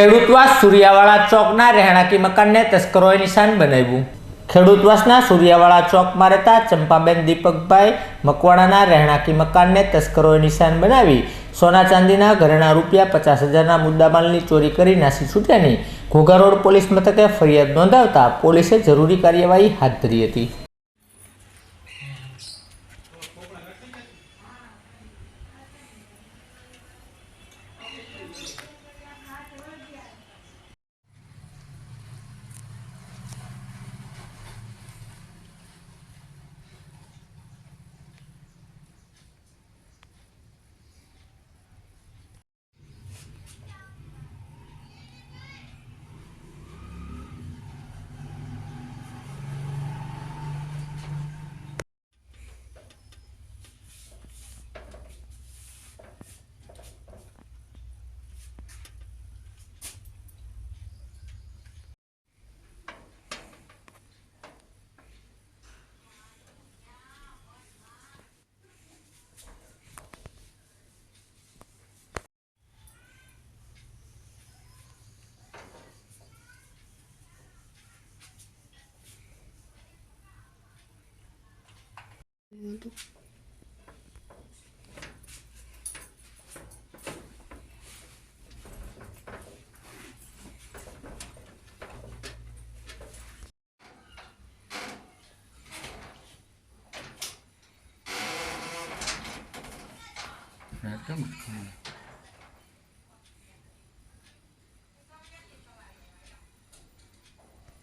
ખેડૂતવાસ સૂર્યાવાળા ચોકના રહેણાંકી મકાનને તસ્કરોએ નિશાન બનાવ્યું. ખેડૂતવાસના સૂર્યાવાળા ચોકમાં રહેતા ચંપાબેન દીપકભાઈ મકવાણાના રહેણાંકી મકાનને તસ્કરોએ નિશાન બનાવી સોના ચાંદીના ઘરેણા રૂપિયા પચાસ હજારના મુદ્દામાલની ચોરી કરી નાસી છૂટ્યાની. ઘોઘા પોલીસ મથકે ફરિયાદ નોંધાવતા પોલીસે જરૂરી કાર્યવાહી હાથ ધરી હતી.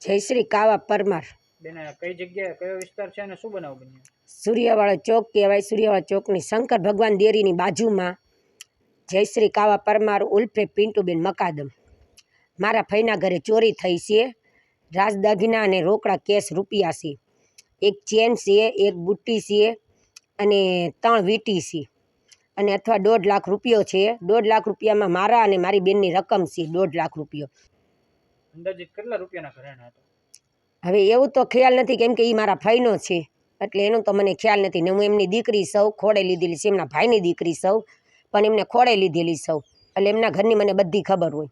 જયશ્રી કાવા પરમાર બેન કઈ જગ્યાએ કયો વિસ્તાર છે અને શું બનાવ બન્યો? સૂર્યવાળો ચોક કહેવાય. સૂર્યવાળા ચોકની શંકર ભગવાન ડેરીની બાજુમાં જયશ્રી કાવા પરમાર ઉલ્ફે પિન્ટુબેન મકાદમ. મારા ફઈના ઘરે ચોરી થઈ છે. રાજદાગીના અને રોકડા કેશ રૂપિયા છે. એક ચેન છે એક બુટ્ટી છે અને ત્રણ વીટી છે. અને અથવા દોઢ લાખ રૂપિયો છે. દોઢ લાખ રૂપિયામાં મારા અને મારી બેનની રકમ છે દોઢ લાખ રૂપિયો. અંદાજિત કેટલા રૂપિયાના ઘરેણા હતા? હવે એવું તો ખ્યાલ નથી કેમ કે એ મારા ભાઈનો છે. એટલે એનો તો મને ખ્યાલ નથી ને હું એમની દીકરી સૌ ખોડે લીધેલી છે એમના ભાઈની દીકરી સૌ, પણ એમને ખોડે લીધેલી સૌ. એટલે એમના ઘરની મને બધી ખબર હોય.